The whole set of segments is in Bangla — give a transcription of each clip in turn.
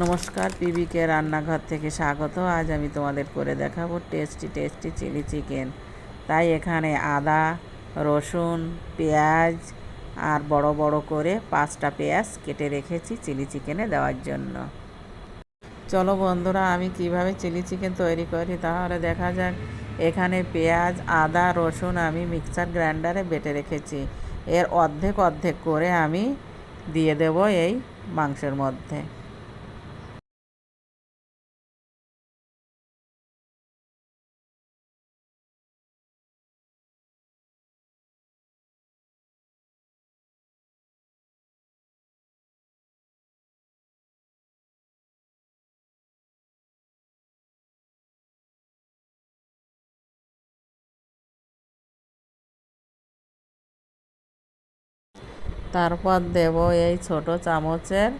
নমস্কার, পিবিকে রান্নাঘর থেকে স্বাগত। আজ আমি তোমাদের করে দেখাবো টেস্টি টেস্টি চিলি চিকেন। তাই এখানে আদা, রসুন, পেঁয়াজ আর বড় বড় করে পাঁচটা পেঁয়াজ কেটে রেখেছি চিলি চিকেনে দেওয়ার জন্য। চলো বন্ধুরা, আমি কীভাবে চিলি চিকেন তৈরি করি তাহলে দেখা যাক। এখানে পেঁয়াজ, আদা, রসুন আমি মিক্সার গ্রাইন্ডারে বেটে রেখেছি। এর অর্ধেক অর্ধেক করে আমি দিয়ে দেব এই মাংসের মধ্যে। তারপর দেব এই ছোট চামচের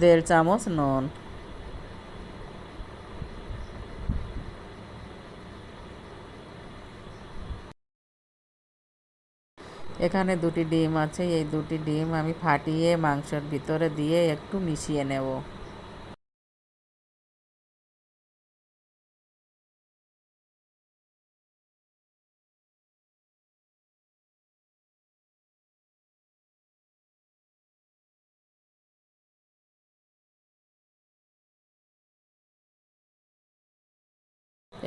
দেড় চামচ নুন। এখানে দুটি ডিম আছে, এই দুটি ডিম আমি ফাটিয়ে মাংসের ভিতরে দিয়ে একটু মিশিয়ে নেব।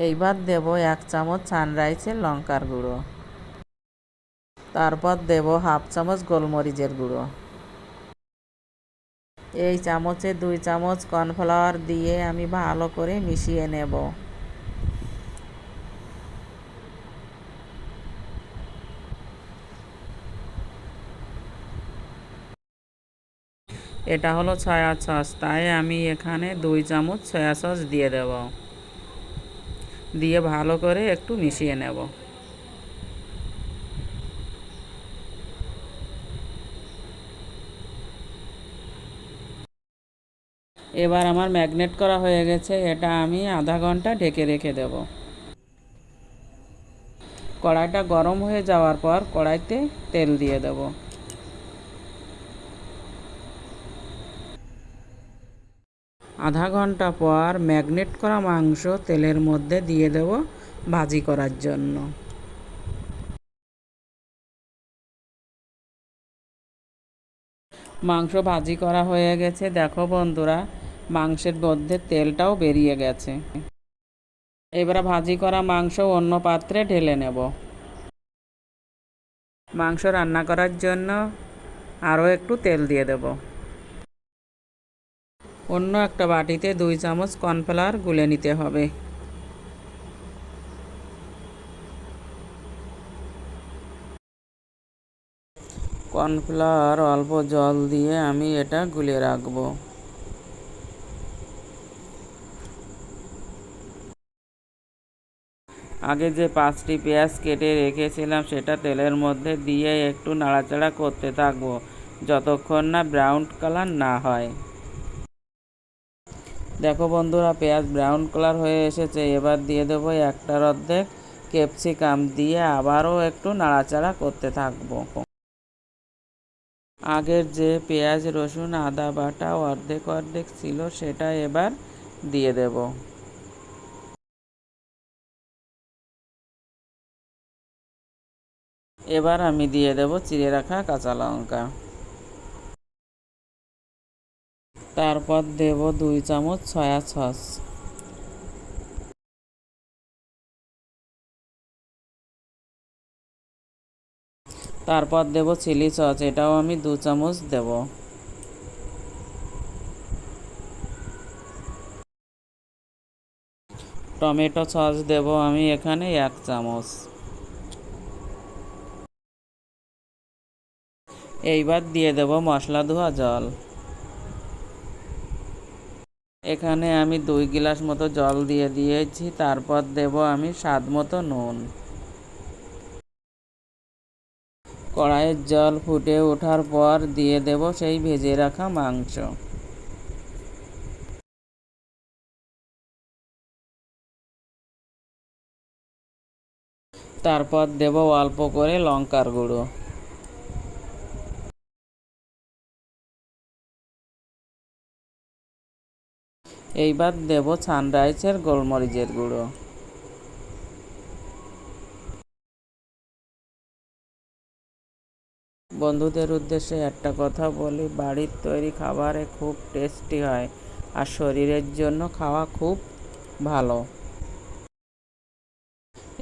এইবার দেব এক চামচ সানরাইসের লঙ্কার গুঁড়ো। তারপর দেব হাফ চামচ গোলমরিচের গুঁড়ো। এই চামচে দুই চামচ কর্নফ্লাওয়ার দিয়ে আমি ভালো করে মিশিয়ে নেব। এটা হলো সয়া সস, তাই আমি এখানে দুই চামচ সয়া সস দিয়ে দেব। দিয়ে ভালো করে একটু মিশিয়ে নেব। এবার আমার ম্যাগনেট করা হয়ে গেছে, এটা আমি আধা ঘণ্টা ঢেকে রেখে দেব। কড়াইটা গরম হয়ে যাওয়ার পর কড়াইতে তেল দিয়ে দেব। আধা ঘণ্টা পর ম্যাগনেট করা মাংস তেলের মধ্যে দিয়ে দেব ভাজি করার জন্য। মাংস ভাজি করা হয়ে গেছে। দেখো বন্ধুরা, মাংসের মধ্যে তেলটাও বেরিয়ে গেছে। এবার ভাজি করা মাংস অন্য পাত্রে ঢেলে নেব। মাংস রান্না করার জন্য আরও একটু তেল দিয়ে দেব। অন্য একটা বাটিতে দুই চামচ কর্নফ্লাওয়ার গুলে নিতে হবে। কর্নফ্লাওয়ার অল্প জল দিয়ে আমি এটা গুলে রাখব। আগে যে পাঁচটি পেঁয়াজ কেটে রেখেছিলাম সেটা তেলের মধ্যে দিয়ে একটু নাড়াচাড়া করতে থাকব, যতক্ষণ না ব্রাউন কালার না হয়। দেখো বন্ধুরা, পেঁয়াজ ব্রাউন কালার হয়ে এসেছে। এবার দিয়ে দেবো একটার অর্ধেক ক্যাপসিকাম দিয়ে আবারও একটু নাড়াচাড়া করতে থাকব। আগের যে পেঁয়াজ, রসুন, আদা, বাটা অর্ধেক অর্ধেক ছিল, সেটা এবার দিয়ে দেব। এবার আমি দিয়ে দেব চিড়ে রাখা কাঁচা লঙ্কা। তারপর দেব দুই চামচ সয়া সস। তারপর দেব চিলি সস, এটাও আমি দু চামচ দেব। টমেটো সস দেব আমি এখানে এক চামচ। এইবার দিয়ে দেব মশলা ধোয়া জল। এখানে আমি দুই গ্লাস মতো জল দিয়ে দিয়েছি, তারপর দেব আমি স্বাদ মতো নুন। কড়াইয়ের জল ফুটে ওঠার পর দিয়ে দেব সেই ভেজে রাখা মাংস। তারপর দেব অল্প করে লঙ্কার গুঁড়ো। এইবার দেব সানরাইজের গোলমরিচের গুঁড়ো। বন্ধুদের উদ্দেশ্যে একটা কথা বলি, বাড়ির তৈরি খাবারে খুব টেস্টি হয় আর শরীরের জন্য খাওয়া খুব ভালো।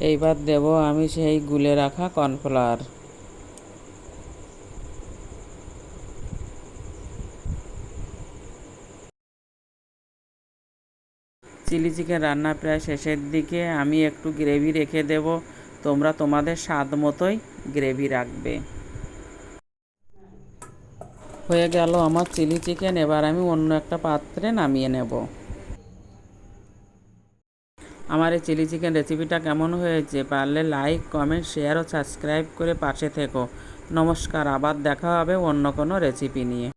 এইবার দেব আমি সেই গুলে রাখা কর্নফ্লাওয়ার। চিলি চিকেন রান্না প্রায় শেষের দিকে আমি একটু গ্রেভি রেখে দেব। তোমরা তোমাদের স্বাদ মতোই গ্রেভি রাখবে। হয়ে গেল আমার চিলি চিকেন, এবার আমি অন্য একটা পাত্রে নামিয়ে নেব। আমার এই চিলি চিকেন রেসিপিটা কেমন হয়েছে পারলে লাইক, কমেন্ট, শেয়ার ও সাবস্ক্রাইব করে পাশে থেকো। নমস্কার, আবার দেখা হবে অন্য কোনো রেসিপি নিয়ে।